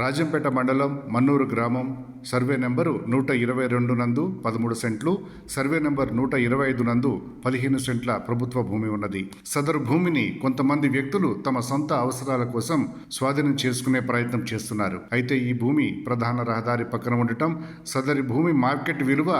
రాజంపేట మండలం మన్నూరు గ్రామం. Survey number నూట ఇరవై రెండు నందు పదమూడు సెంట్లు సర్వే నెంబర్ నూట ఇరవై ఐదు నందు పదిహేను సెంట్ల ప్రభుత్వ భూమి ఉన్నది. సదరు భూమిని కొంతమంది వ్యక్తులు తమ సొంత అవసరాల కోసం స్వాధీనం చేసుకునే ప్రయత్నం చేస్తున్నారు. అయితే ఈ భూమి ప్రధాన రహదారి పక్కన ఉండటం సదరి భూమి మార్కెట్ విలువ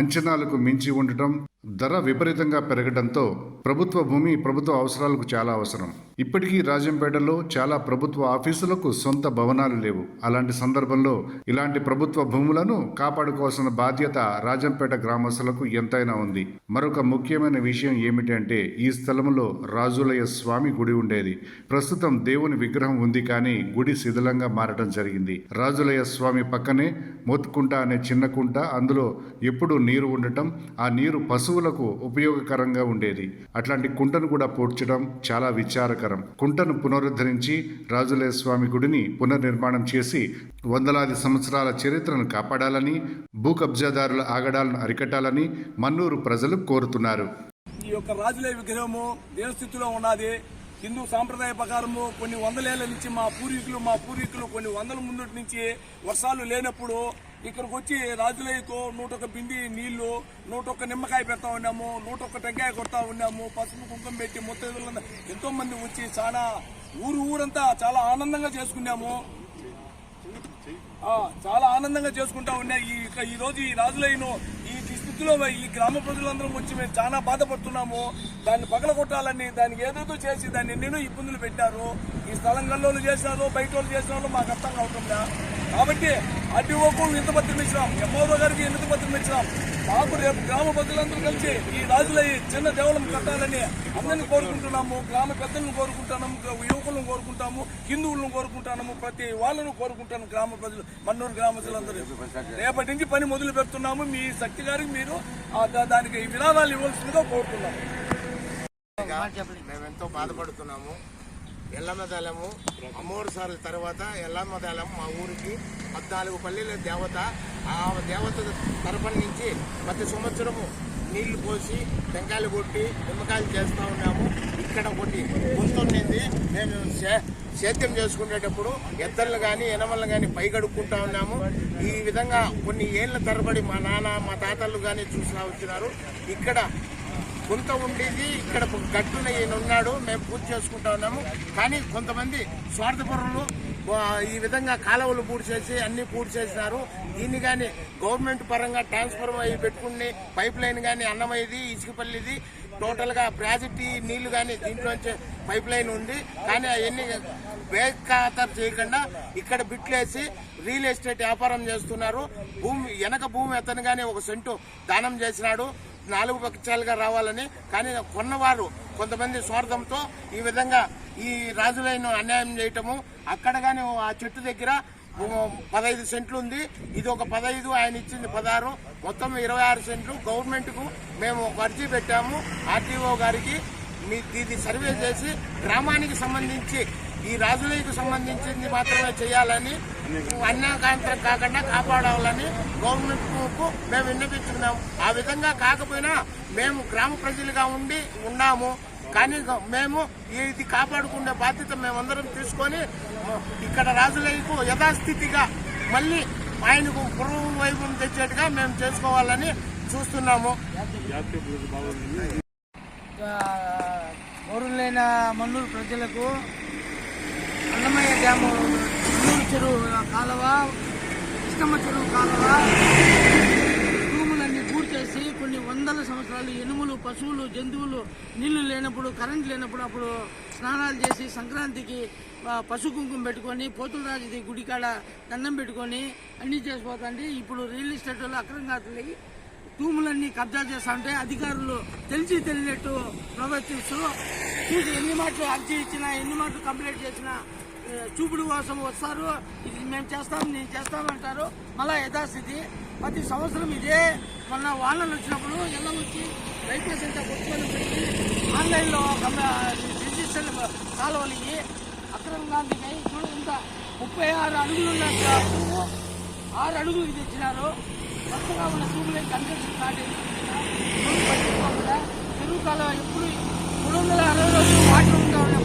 అంచనాలకు మించి ఉండటం ధర విపరీతంగా పెరగడంతో ప్రభుత్వ భూమి ప్రభుత్వ అవసరాలకు చాలా అవసరం. ఇప్పటికీ రాజంపేటలో చాలా ప్రభుత్వ ఆఫీసులకు సొంత భవనాలు లేవు. అలాంటి సందర్భంలో ఇలాంటి ప్రభుత్వ భూములను కాపాడుకోవాల్సిన బాధ్యత రాజంపేట గ్రామస్తులకు ఎంతైనా ఉంది. మరొక ముఖ్యమైన విషయం ఏమిటంటే ఈ స్థలంలో రాజులయ్య స్వామి గుడి ఉండేది. ప్రస్తుతం దేవుని విగ్రహం ఉంది కానీ గుడి శిథిలంగా మారడం జరిగింది. రాజులయ్య స్వామి పక్కనే మోత్కుంట అనే చిన్న కుంట అందులో ఎప్పుడు నీరు ఉండటం ఆ నీరు పశువులకు ఉపయోగకరంగా ఉండేది. అట్లాంటి కుంటను కూడా పూడ్చడం చాలా విచారకరం. కుంటను పునరుద్ధరించి రాజులే స్వామి గుడిని పునర్నిర్మాణం చేసి వందలాది సంవత్సరాల చరిత్రను కాపాడాలని భూ కబ్జాదారుల ఆగడాలను అరికట్టాలని మన్నూరు ప్రజలు కోరుతున్నారు. ఈ యొక్క రాజులే విగ్రహము దేవస్థితిలో ఉన్నది. హిందూ సాంప్రదాయ ప్రకారము కొన్ని వందలేళ్ళ నుంచి మా పూర్వీకులు మా పూర్వీకులు కొన్ని వందల ముందు నుంచి వర్షాలు లేనప్పుడు ఇక్కడికి వచ్చి రాజులయ్యతో నూటొక్క బింది నీళ్ళు నూటొక్క నిమ్మకాయ పెడతా ఉన్నాము నూటొక్క టెంకాయ కొడతా ఉన్నాము పసుపు కుంకుమ పెట్టి ముత్తైదులు ఎంతో మంది వచ్చి చాలా ఊరు ఊరంతా చాలా ఆనందంగా చేసుకున్నాము. చాలా ఆనందంగా చేసుకుంటా ఉన్నాయి. ఈ ఈ రోజు ఈ రాజులయ్యను ఈ స్థితిలో ఈ గ్రామ ప్రజలందరం వచ్చి మేము చాలా బాధపడుతున్నాము. దాన్ని పగల కొట్టాలని దానికి ఏదేదో చేసి దాన్ని ఎన్నెన్నో ఇబ్బందులు పెట్టారు. ఈ స్థలం గల్లోళ్ళు చేసినారు బయట వాళ్ళు చేసినారు మాకు అర్థం కావటం కాబట్టి అడ్డిఓకు ఇంత పత్రం ఇచ్చినాం. ఎంఓఓ గారికి ఇంత పత్రం ఇచ్చినాం. మాకు రేపు గ్రామ ప్రజలందరూ కలిసి ఈ రాజుల ఈ చిన్న దేవాలయం కట్టాలని అందరిని కోరుకుంటున్నాము. గ్రామ పెద్దలను కోరుకుంటున్నాము. యువకులను కోరుకుంటాము. హిందువులను కోరుకుంటున్నాము. ప్రతి వాళ్ళను కోరుకుంటాను గ్రామ ప్రజలు మన్నూరు గ్రామస్తులందరూ. రేపటి నుంచి పని మొదలు పెడుతున్నాము. మీ శక్తి గారికి మీరు దానికి విరాళాలు ఇవ్వాల్సిందిగా కోరుతున్నాము. మేమెంతో బాధపడుతున్నాము. ఎల్లమ్మ దళము అమ్మోరు సార్ల తర్వాత ఎల్లమ్మ దళం మా ఊరికి పద్నాలుగు పల్లెల దేవత. ఆ దేవత తరఫున నుంచి ప్రతి సంవత్సరము నీళ్ళు పోసి టెంకాయలు కొట్టి నిమ్మకాయలు చేస్తూ ఉన్నాము. ఇక్కడ ఒకటి గుర్తుండింది. మేము సే- సేద్యం చేసుకునేటప్పుడు ఎద్దళ్ళు కానీ ఎనమలు కానీ పైగడుక్కుంటా ఉన్నాము. ఈ విధంగా కొన్ని ఏళ్ళ తరబడి మా నాన్న మా తాతలు కానీ చూసినా వచ్చినారు. ఇక్కడ గుంత ఉండేది ఇక్కడ గట్టున ఈయన ఉన్నాడు మేము పూజ చేసుకుంటా ఉన్నాము. కానీ కొంతమంది స్వార్థపరులు ఈ విధంగా కాలువలు పూర్తి చేసి అన్ని పూర్తి చేసినారు. దీన్ని కానీ గవర్నమెంట్ పరంగా ట్రాన్స్ఫర్ అయ్యి పెట్టుకుని పైప్ లైన్ కానీ అన్నమయ్యది ఇసుకపల్లిది టోటల్గా ప్రాజెక్ట్ నీళ్ళు కానీ దీంట్లోంచి పైప్ లైన్ ఉంది. కానీ అవన్నీ బేఖాతరు చేయకుండా ఇక్కడ బిట్లేసి రియల్ ఎస్టేట్ వ్యాపారం చేస్తున్నారు. భూమి వెనక భూమి అతను కానీ ఒక సెంటు దానం చేసినాడు. నాలుగు పక్షాలుగా రావాలని కానీ కొన్నవారు కొంతమంది స్వార్థంతో ఈ విధంగా ఈ రాజులైన అన్యాయం చేయటము అక్కడ కానీ ఆ చెట్టు దగ్గర పదహైదు సెంట్లు ఉంది. ఇది ఒక పదహైదు ఆయన ఇచ్చింది పదహారు. మొత్తం ఇరవై ఆరు సెంట్లు. గవర్నమెంట్కు మేము ఒక అర్జీ పెట్టాము. ఆర్టీఓ గారికి మీ ఇది సర్వే చేసి గ్రామానికి సంబంధించి ఈ రాజులకు సంబంధించింది మాత్రమే చేయాలని అన్యాకాంతరం కాకుండా కాపాడాలని గవర్నమెంట్కు మేము విన్నపించుకున్నాము ఆ విధంగా కాకపోయినా మేము గ్రామ ప్రజలుగా ఉండి ఉన్నాము. కానీ మేము ఇది కాపాడుకునే బాధ్యత మేమందరం తీసుకొని ఇక్కడ రాజులకు యథాస్థితిగా మళ్ళీ ఆయనకు పూర్వ వైభవం తెచ్చేట్టుగా మేము చేసుకోవాలని చూస్తున్నాము. పౌరులైన మన్నూరు ప్రజలకు అన్నమయ్య డ్యాము మన్నూరు చెరువు కాలువ కృష్ణమ్మ చెరువు కాలువ. భూములన్నీ పూర్తి చేసి కొన్ని వందల సంవత్సరాలు ఎనుములు పశువులు జంతువులు నీళ్ళు లేనప్పుడు కరెంట్ లేనప్పుడు అప్పుడు స్నానాలు చేసి సంక్రాంతికి పశు కుంకుమ పెట్టుకొని పోతులరాజుది గుడికాడ దండం పెట్టుకొని అన్నీ చేసిపోతండి. ఇప్పుడు రియల్ ఎస్టేట్ వాళ్ళు అక్రంగాతులకి భూములన్నీ కబ్జా చేస్తా ఉంటే అధికారులు తెలిసి తెలియనట్టు ప్రవర్తిస్తూ చూసి ఎన్ని మాటలు అర్జీ ఇచ్చినా ఎన్ని మాటలు కంప్లైంట్ చేసినా చూపుడు కోసం వస్తారు. ఇది మేము చేస్తాం నేను చేస్తామంటారు మళ్ళీ యథాస్థితి. ప్రతి సంవత్సరం ఇదే. మొన్న వానలు వచ్చినప్పుడు ఎలా వచ్చి రైతు అంతా కొట్టుకొని పెట్టి ఆన్లైన్లో రిజిస్టర్ కాలువలు ఇవి అక్రమంగా దిగాయి. చూడు ఇంత ముప్పై ఆరు అడుగులు ఉన్న ఆరు అడుగులు తెచ్చినారు. కొత్తగా ఉన్న చూపులే కన్స్ట్రక్షన్ స్టార్ట్ అయింది చెరువు కాలువ ఎప్పుడు మూడు వందల అరవై రోజులు వాటర్ ఉంటా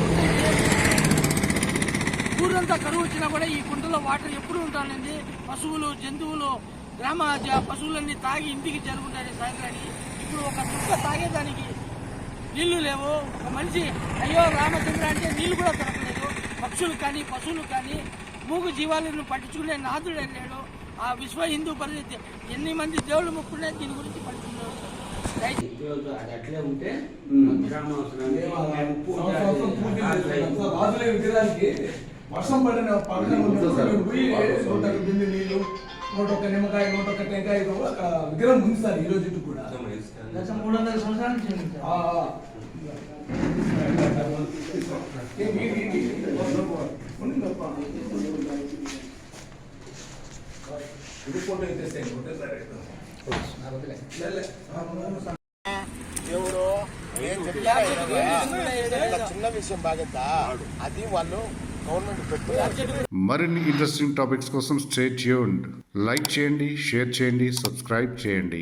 కరువు వచ్చినా కూడా ఈ కుంటలో వాటర్ ఎప్పుడు ఉంటానండి పశువులు జంతువులు గ్రామ పశువులన్నీ తాగి ఇంటికి జరుగుతాయి సాయంత్రానికి. ఇప్పుడు ఒక చుక్క తాగేదానికి నీళ్ళు లేవు. ఒక మనిషి అయ్యో రామచంద్ర అంటే నీళ్ళు కూడా దొరకలేదు పక్షులు కానీ పశువులు కానీ మూగు జీవాలను పట్టించుకునే నాథుడు లేడు ఆ విశ్వ హిందూ పరిస్థితి. ఎన్ని మంది దేవుళ్ళు మొక్కునే దీని గురించి పడుతున్నారు అట్లే ఉంటే గ్రామ వర్షం పడిన పడిన ఉన్నప్పుడు పోయి నూట ఒక బిందె నీళ్ళు నూట ఒక నిమ్మకాయ నూట ఒక టెంకాయ ఒక విగ్రహం ఉంది సార్ ఈ రోజు కూడా గత మూడు వందల సంవత్సరాల నుంచి ఉంది సార్. ఆ, ఆ. ఏ, మీ- మీ- మీ- ఉంది తప్ప. ఇది ఫోటో ఇచ్చేస్తే ఫోటో సరే లే, లే. దేవుడు ఏం చెప్పినా చిన్న విషయం బాగుందా అది వాళ్ళు గవర్నమెంట్ పెట్టుకున్నారు మరిన్ని ఇంట్రెస్టింగ్ టాపిక్స్ కోసం స్టే ట్యూన్డ్ లైక్ చేయండి షేర్ చేయండి సబ్స్క్రైబ్ చేయండి.